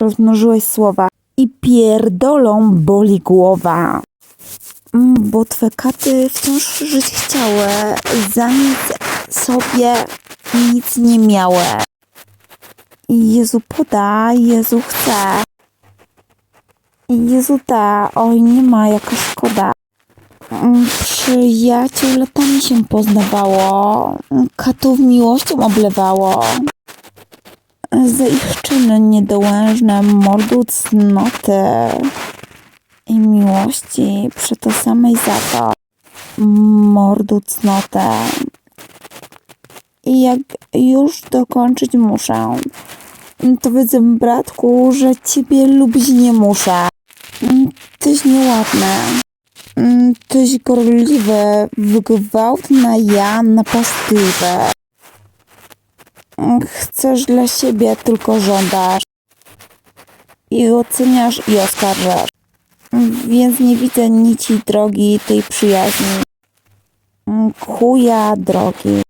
rozmnożyłeś słowa i pierdolą boli głowa. Mm, Bo twe katy wciąż żyć chciały, za nic sobie nic nie miały. Jezu poda, Jezu chce. Jezu da, oj nie ma, jaka szkoda. Mm, Przyjaciół latami się poznawało, katów miłością oblewało. Za ich czyny niedołężne mordu cnoty i miłości przy to samej za to mordu cnotę. I jak już dokończyć muszę, to widzę, bratku, że ciebie lubić nie muszę. Tyś nieładny. Tyś gorliwy, gwałtna ja napastliwy. Chcesz dla siebie tylko żądasz. I oceniasz i oskarżasz. Więc nie widzę nici drogi tej przyjaźni. Chuja drogi.